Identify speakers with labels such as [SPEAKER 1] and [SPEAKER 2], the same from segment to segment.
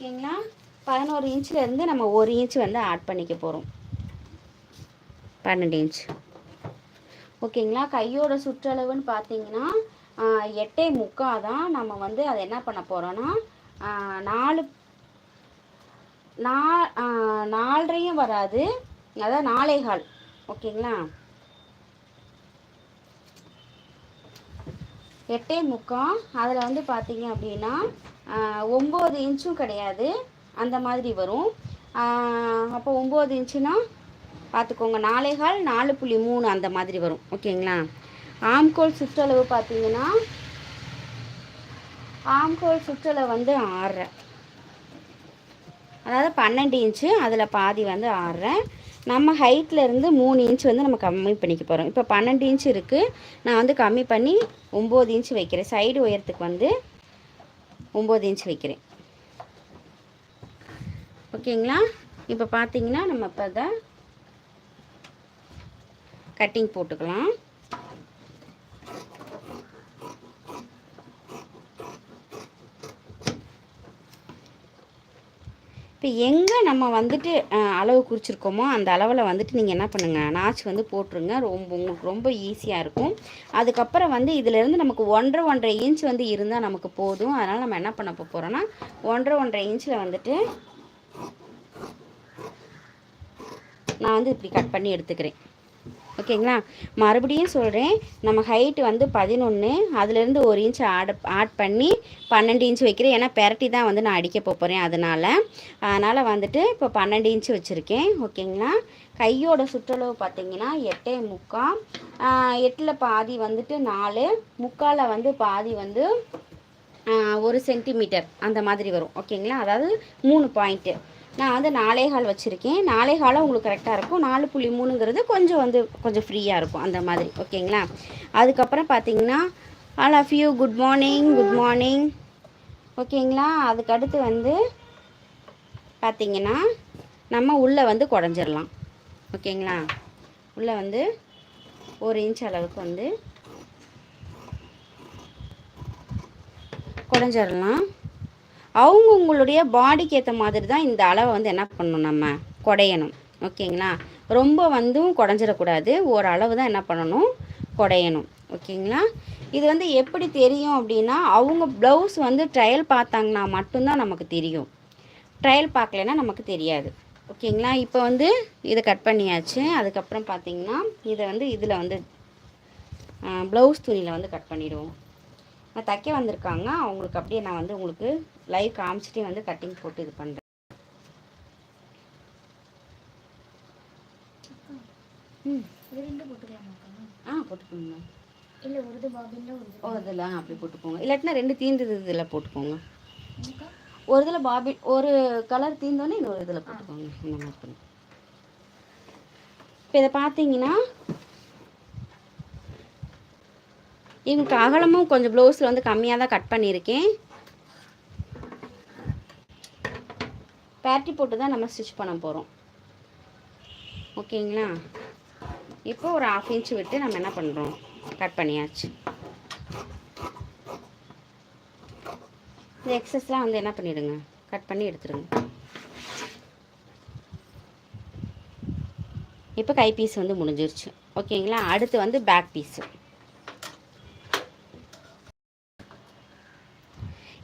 [SPEAKER 1] ஓகேங்களா பதினோரு இன்ச்சிலேருந்து நம்ம ஒரு இன்ச் வந்து ஆட் பண்ணிக்க போகிறோம் பன்னெண்டு இன்ச். ஓகேங்களா? கையோட சுற்றளவுன்னு பார்த்தீங்கன்னா எட்டே முக்கால் தான் நம்ம வந்து அதை என்ன பண்ண போகிறோன்னா நாலு நா நாலரையும் வராது. அதாவது நாலேகால் ஓகேங்களா? எட்டே முக்கால் அதில் வந்து பார்த்தீங்க அப்படின்னா ஒம்பது இன்ச்சும் கிடையாது. அந்த மாதிரி வரும். அப்போ ஒம்பது இன்ச்சுனா பார்த்துக்கோங்க நாலேகால் நாலு புள்ளி மூணு அந்த மாதிரி வரும். ஓகேங்களா? ஆம்கோல் சுற்றளவு பார்த்தீங்கன்னா ஆம்கோல் சுற்றளவு வந்து ஆறரை. அதாவது பன்னெண்டு இன்ச்சு அதில் பாதி வந்து ஆறரை. நம்ம ஹைட்டில் இருந்து மூணு இன்ச் வந்து நம்ம கம்மி பண்ணிக்க போகிறோம் இப்போ பன்னெண்டு இன்ச் இருக்குது நான் வந்து கம்மி பண்ணி ஒம்பது இன்ச் வைக்கிறேன். சைடு உயரத்துக்கு வந்து ஒம்பது இன்ச் வைக்கிறேன். ஓகேங்களா இப்போ பார்த்தீங்கன்னா நம்ம இப்போ கட்டிங் போட்டுக்கலாம். இப்போ எங்கே நம்ம வந்துட்டு அளவு குறிச்சிருக்கோமோ அந்த அளவில் வந்துட்டு நீங்கள் என்ன பண்ணுங்கள் நாச்சு வந்து போட்டுருங்க. ரொம்ப உங்களுக்கு ரொம்ப ஈஸியாக இருக்கும். அதுக்கப்புறம் வந்து இதிலேருந்து நமக்கு ஒன்றரை ஒன்றரை இன்ச் வந்து இருந்தால் நமக்கு போதும். அதனால் நம்ம என்ன பண்ண போகிறோன்னா ஒன்றரை ஒன்றரை இன்ச்சில் வந்துட்டு நான் வந்து இப்படி கட் பண்ணி எடுத்துக்கிறேன். ஓகேங்களா? மறுபடியும் சொல்கிறேன் நம்ம ஹைட்டு வந்து பதினொன்று அதுலேருந்து ஒரு இன்ச் ஆட் ஆட் பண்ணி பன்னெண்டு இன்ச் வைக்கிறேன். ஏன்னா பெரட்டி தான் வந்து நான் அடிக்க போகிறேன் அதனால். அதனால் வந்துட்டு இப்போ பன்னெண்டு இன்ச்சு வச்சுருக்கேன். ஓகேங்களா? கையோட சுற்றளவு பார்த்தீங்கன்னா எட்டே முக்கால். எட்டில் பாதி வந்துட்டு நாலு. முக்காலில் வந்து பாதி வந்து ஒரு சென்டிமீட்டர் அந்த மாதிரி வரும். ஓகேங்களா? அதாவது மூணு பாயிண்ட்டு நான் வந்து நாலே கால் வச்சுருக்கேன். நாலே காலம் உங்களுக்கு கரெக்டாக இருக்கும். நாலு புள்ளி மூணுங்கிறது கொஞ்சம் வந்து கொஞ்சம் ஃப்ரீயாக இருக்கும் அந்த மாதிரி. ஓகேங்களா? அதுக்கப்புறம் பார்த்தீங்கன்னா all of you good morning good morning ஓகேங்களா? அதுக்கடுத்து வந்து பார்த்தீங்கன்னா நம்ம உள்ளே வந்து குடஞ்சிடலாம் ஓகேங்களா? உள்ளே வந்து ஒரு இன்ச் அளவுக்கு வந்து குடஞ்சிடலாம் அவங்க உங்களுடைய பாடிக்கு ஏற்ற மாதிரி தான் இந்த அளவை வந்து என்ன பண்ணணும் நம்ம குடையணும். ஓகேங்களா? ரொம்ப வந்தும் குடஞ்சிடக்கூடாது. ஓரளவு தான் என்ன பண்ணணும்? குடையணும். ஓகேங்களா? இது வந்து எப்படி தெரியும் அப்படின்னா அவங்க ப்ளவுஸ் வந்து ட்ரையல் பார்த்தாங்கன்னா மட்டும்தான் நமக்கு தெரியும். ட்ரையல் பார்க்கலன்னா நமக்கு தெரியாது. ஓகேங்களா? இப்போ வந்து இதை கட் பண்ணியாச்சு. அதுக்கப்புறம் பார்த்தீங்கன்னா இதை வந்து இதில் வந்து ப்ளவுஸ் துணியில் வந்து கட் பண்ணிவிடுவோம் தைக்க வந்திருக்காங்க. அவங்களுக்கு அப்படியே நான் வந்து உங்களுக்கு லைவ் காமிச்சிட்டே வந்து கட்டிங் போட்டு இது பண்ணுறேன் ஆ போட்டுக்கோங்க.
[SPEAKER 2] இல்லை ஒரு
[SPEAKER 1] இதில் அப்படி போட்டுக்கோங்க. இல்லாட்டினா ரெண்டு தீந்தது இதில் போட்டுக்கோங்க? ஒரு இதில் பாபி ஒரு கலர் தீந்தோன்னே இன்னொரு இதில் போட்டுக்கோங்க. இந்த மாதிரி இப்போ இதை பார்த்தீங்கன்னா இவங்களுக்கு அகலமும் கொஞ்சம் ப்ளவுஸில் வந்து கம்மியாக தான் கட் பண்ணியிருக்கேன். பேட்டி போட்டு தான் நம்ம ஸ்டிச் பண்ண போகிறோம் ஓகேங்களா? இப்போ ஒரு ஆஃப் இன்ச் விட்டு நம்ம என்ன பண்ணுறோம் கட் பண்ணியாச்சு. இந்த எக்ஸஸ்லாம் வந்து என்ன பண்ணிவிடுங்க கட் பண்ணி எடுத்துருங்க இப்போ கை பீஸ் வந்து முடிஞ்சிருச்சு. ஓகேங்களா? அடுத்து வந்து பேக் பீஸு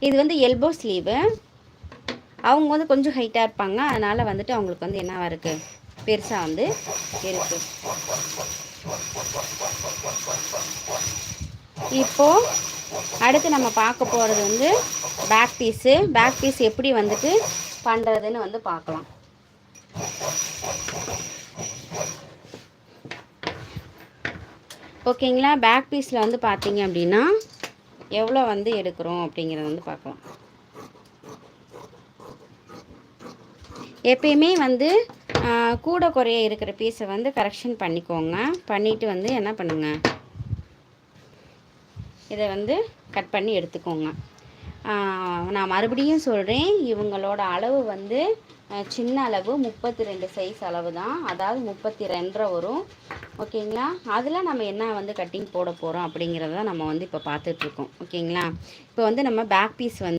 [SPEAKER 1] இது வந்து எல்போ ஸ்லீவு அவங்க வந்து கொஞ்சம் ஹைட்டாக இருப்பாங்க. அதனால் வந்துட்டு அவங்களுக்கு வந்து என்னவாக இருக்குது பெருசாக வந்து இருக்குது இப்போது அடுத்து நம்ம பார்க்க போகிறது வந்து பேக் பீஸு பேக் பீஸ் எப்படி வந்துட்டு பண்ணுறதுன்னு வந்து பார்க்கலாம். ஓகேங்களா பேக் பீஸில் வந்து பார்த்தீங்க அப்படின்னா எவ்வளோ வந்து எடுக்கிறோம் அப்படிங்கிறத வந்து பார்க்கலாம். எப்பயுமே வந்து கூட குறைய இருக்கிற பீஸை வந்து கரெக்ஷன் பண்ணிக்கோங்க. பண்ணிவிட்டு வந்து என்ன பண்ணுங்க? இதை வந்து கட் பண்ணி எடுத்துக்கோங்க. நான் மறுபடியும் சொல்கிறேன் இவங்களோட அளவு வந்து சின்ன அளவு முப்பத்தி ரெண்டு சைஸ் அளவு தான் அதாவது முப்பத்தி ரெண்டரை வரும். ஓகேங்களா? அதில் நம்ம என்ன வந்து கட்டிங் போட போகிறோம் அப்படிங்கிறத நம்ம வந்து இப்போ பார்த்துட்ருக்கோம் ஓகேங்களா? இப்போ வந்து நம்ம பேக் பீஸ் வந்து